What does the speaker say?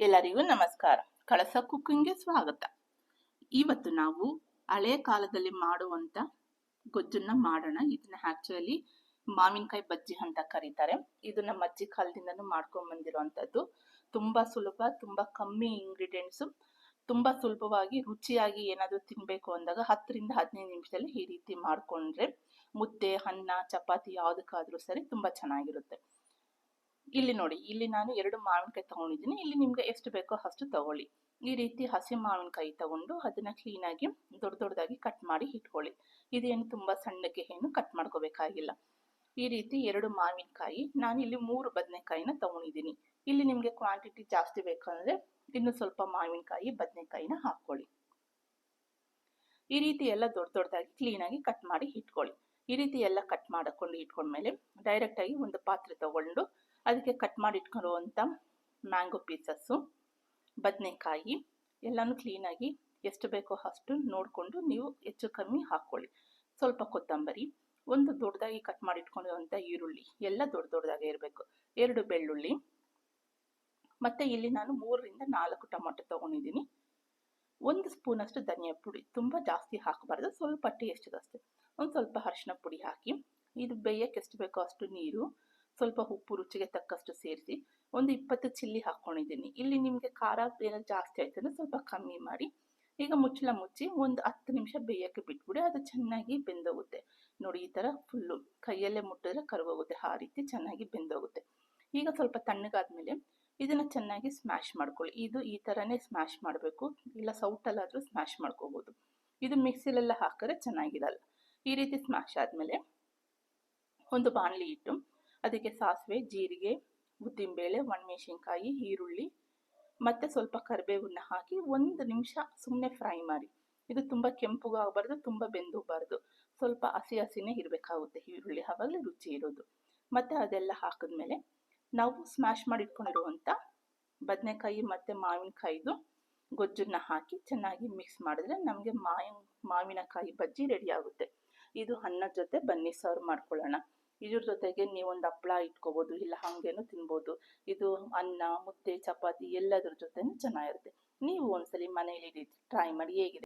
ಎಲ್ಲರಿಗೂ ನಮಸ್ಕಾರ. ಕಳಸ ಕುಕ್ಕಿಂಗ್ಗೆ ಸ್ವಾಗತ. ಇವತ್ತು ನಾವು ಹಳೆ ಕಾಲದಲ್ಲಿ ಮಾಡುವಂತ ಗೊಜ್ಜನ್ನ ಮಾಡೋಣ. ಇದನ್ನ ಆಕ್ಚುಲಿ ಮಾವಿನಕಾಯಿ ಬಜ್ಜಿ ಅಂತ ಕರೀತಾರೆ. ಇದು ನಮ್ಮ ಅಜ್ಜಿ ಕಾಲದಿಂದನೂ ಮಾಡ್ಕೊಂಡ್ ಬಂದಿರುವಂತದ್ದು. ತುಂಬಾ ಸುಲಭ, ತುಂಬಾ ಕಮ್ಮಿ ಇಂಗ್ರೀಡಿಯೆಂಟ್ಸ್ ತುಂಬಾ ಸುಲಭವಾಗಿ, ರುಚಿಯಾಗಿ ಏನಾದರೂ ತಿನ್ಬೇಕು ಅಂದಾಗ ಹತ್ತರಿಂದ ಹದಿನೈದು ನಿಮಿಷದಲ್ಲಿ ಈ ರೀತಿ ಮಾಡ್ಕೊಂಡ್ರೆ ಮುದ್ದೆ, ಅನ್ನ, ಚಪಾತಿ ಯಾವುದಕ್ಕಾದರೂ ಸರಿ ತುಂಬಾ ಚೆನ್ನಾಗಿರುತ್ತೆ. ಇಲ್ಲಿ ನೋಡಿ, ಇಲ್ಲಿ ನಾನು ಎರಡು ಮಾವಿನಕಾಯಿ ತಗೊಂಡಿದ್ದೀನಿ. ಇಲ್ಲಿ ನಿಮ್ಗೆ ಎಷ್ಟು ಬೇಕೋ ಅಷ್ಟು ತಗೊಳ್ಳಿ. ಈ ರೀತಿ ಹಸಿ ಮಾವಿನಕಾಯಿ ತಗೊಂಡು ಅದನ್ನ ಕ್ಲೀನಾಗಿ ದೊಡ್ಡ ದೊಡ್ಡದಾಗಿ ಕಟ್ ಮಾಡಿ ಇಟ್ಕೊಳ್ಳಿ. ಇದೇನು ತುಂಬಾ ಸಣ್ಣಕ್ಕೆ ಏನು ಕಟ್ ಮಾಡ್ಕೋಬೇಕಾಗಿಲ್ಲ. ಈ ರೀತಿ ಎರಡು ಮಾವಿನಕಾಯಿ ನಾನು ಇಲ್ಲಿ ಮೂರು ಬದನೆಕಾಯಿನ ತಗೊಂಡಿದ್ದೀನಿ. ಇಲ್ಲಿ ನಿಮ್ಗೆ ಕ್ವಾಂಟಿಟಿ ಜಾಸ್ತಿ ಬೇಕಂದ್ರೆ ಇನ್ನು ಸ್ವಲ್ಪ ಮಾವಿನಕಾಯಿ, ಬದನೆಕಾಯಿನ ಹಾಕೊಳ್ಳಿ ಈ ರೀತಿ ಎಲ್ಲ ದೊಡ್ಡ ದೊಡ್ಡದಾಗಿ ಕ್ಲೀನಾಗಿ ಕಟ್ ಮಾಡಿ ಇಟ್ಕೊಳ್ಳಿ. ಈ ರೀತಿ ಎಲ್ಲ ಕಟ್ ಮಾಡಿಕೊಂಡು ಇಟ್ಕೊಂಡ್ಮೇಲೆ ಡೈರೆಕ್ಟ್ ಆಗಿ ಒಂದು ಪಾತ್ರೆ ತಗೊಂಡು ಅದಕ್ಕೆ ಕಟ್ ಮಾಡಿ ಇಟ್ಕೊಂಡಿರುವಂಥ ಮ್ಯಾಂಗೋ ಪೀಸಸ್ಸು ಬದನೆಕಾಯಿ, ಎಲ್ಲನೂ ಕ್ಲೀನಾಗಿ ಎಷ್ಟು ಬೇಕೋ ಅಷ್ಟು ನೋಡಿಕೊಂಡು ನೀವು ಹೆಚ್ಚು ಕಮ್ಮಿ ಹಾಕ್ಕೊಳ್ಳಿ ಸ್ವಲ್ಪ ಕೊತ್ತಂಬರಿ, ಒಂದು ದೊಡ್ಡದಾಗಿ ಕಟ್ ಮಾಡಿ ಇಟ್ಕೊಂಡಿರುವಂಥ ಈರುಳ್ಳಿ, ಎಲ್ಲ ದೊಡ್ಡ ದೊಡ್ಡದಾಗಿ ಇರಬೇಕು. ಎರಡು ಬೆಳ್ಳುಳ್ಳಿ, ಮತ್ತು ಇಲ್ಲಿ ನಾನು ಮೂರರಿಂದ ನಾಲ್ಕು ಟೊಮೊಟೊ ತೊಗೊಂಡಿದ್ದೀನಿ. ಒಂದು ಸ್ಪೂನಷ್ಟು ಧನಿಯಾ ಪುಡಿ, ತುಂಬ ಜಾಸ್ತಿ ಹಾಕಬಾರ್ದು, ಸ್ವಲ್ಪ ಟೇಸ್ಟ್ಗಷ್ಟೇ ಒಂದು ಸ್ವಲ್ಪ ಅರಿಶಿನ ಪುಡಿ ಹಾಕಿ, ಇದು ಬೇಯಕ್ಕೆ ಎಷ್ಟು ಬೇಕೋ ಅಷ್ಟು ನೀರು ಸ್ವಲ್ಪ ಉಪ್ಪು ರುಚಿಗೆ ತಕ್ಕಷ್ಟು ಸೇರಿಸಿ ಒಂದು ಇಪ್ಪತ್ತು ಚಿಲ್ಲಿ ಹಾಕ್ಕೊಂಡಿದ್ದೀನಿ. ಇಲ್ಲಿ ನಿಮಗೆ ಖಾರ ಏನಾದ್ರು ಜಾಸ್ತಿ ಆಯ್ತು ಅಂದರೆ ಸ್ವಲ್ಪ ಕಮ್ಮಿ ಮಾಡಿ. ಈಗ ಮುಚ್ಚಳ ಮುಚ್ಚಿ ಒಂದು ಹತ್ತು ನಿಮಿಷ ಬೇಯಕ್ಕೆ ಬಿಟ್ಬಿಡಿ, ಅದು ಚೆನ್ನಾಗಿ ಬೆಂದೋಗುತ್ತೆ. ನೋಡಿ, ಈ ಥರ ಫುಲ್ಲು ಕೈಯಲ್ಲೇ ಮುಟ್ಟಿದ್ರೆ ಕರಗೋಗುತ್ತೆ. ಆ ರೀತಿ ಚೆನ್ನಾಗಿ ಬೆಂದೋಗುತ್ತೆ. ಈಗ ಸ್ವಲ್ಪ ತಣ್ಣಗಾದ್ಮೇಲೆ ಇದನ್ನು ಚೆನ್ನಾಗಿ ಸ್ಮ್ಯಾಶ್ ಮಾಡ್ಕೊಳ್ಳಿ. ಇದು ಈ ಥರನೇ ಸ್ಮ್ಯಾಶ್ ಮಾಡಬೇಕು. ಇಲ್ಲ, ಸೌಟಲ್ಲಾದರೂ ಸ್ಮ್ಯಾಶ್ ಮಾಡ್ಕೋಬೋದು. ಇದು ಮಿಕ್ಸಿಲೆಲ್ಲ ಹಾಕಿದ್ರೆ ಚೆನ್ನಾಗಿರಲ್ಲ. ಈ ರೀತಿ ಸ್ಮ್ಯಾಶ್ ಆದಮೇಲೆ ಒಂದು ಬಾಣಲಿ ಇಟ್ಟು ಅದಕ್ಕೆ ಸಾಸಿವೆ, ಜೀರಿಗೆ, ಉದ್ದಿನಬೇಳೆ, ಒಣಮೆಣಸಿನ್ಕಾಯಿ, ಈರುಳ್ಳಿ, ಮತ್ತು ಸ್ವಲ್ಪ ಕರಿಬೇವನ್ನ ಹಾಕಿ ಒಂದು ನಿಮಿಷ ಸುಮ್ಮನೆ ಫ್ರೈ ಮಾಡಿ. ಇದು ತುಂಬ ಕೆಂಪುಗೂ ಆಗಬಾರ್ದು, ತುಂಬ ಬೆಂದೋಗಬಾರ್ದು ಸ್ವಲ್ಪ ಹಸಿ ಹಸಿನೇ ಇರಬೇಕಾಗುತ್ತೆ ಈರುಳ್ಳಿ, ಆವಾಗಲೇ ರುಚಿ ಇರೋದು. ಮತ್ತು ಅದೆಲ್ಲ ಹಾಕಿದ್ಮೇಲೆ ನಾವು ಸ್ಮ್ಯಾಶ್ ಮಾಡಿ ಇಟ್ಕೊಂಡಿರುವಂಥ ಬದನೆಕಾಯಿ ಮತ್ತು ಮಾವಿನಕಾಯಿದು ಗೊಜ್ಜನ್ನ ಹಾಕಿ ಚೆನ್ನಾಗಿ ಮಿಕ್ಸ್ ಮಾಡಿದ್ರೆ ನಮಗೆ ಮಾವಿನ, ಮಾವಿನಕಾಯಿ ಬಜ್ಜಿ ರೆಡಿ ಆಗುತ್ತೆ. ಇದು ಅನ್ನದ ಜೊತೆ ಬನ್ನಿ ಸರ್ವ್ ಮಾಡ್ಕೊಳ್ಳೋಣ. ಇದ್ರ ಜೊತೆಗೆ ನೀವೊಂದು ಹಪ್ಪಳ ಇಟ್ಕೋಬೋದು, ಇಲ್ಲ ಹಾಗೇನು ತಿನ್ಬೋದು. ಇದು ಅನ್ನ, ಮುದ್ದೆ, ಚಪಾತಿ ಎಲ್ಲದ್ರ ಜೊತೆನೂ ಚೆನ್ನಾಗಿರುತ್ತೆ. ನೀವು ಒಂದ್ಸಲಿ ಮನೆಯಲ್ಲಿ ಟ್ರೈ ಮಾಡಿ, ಹೇಗಿದೆ?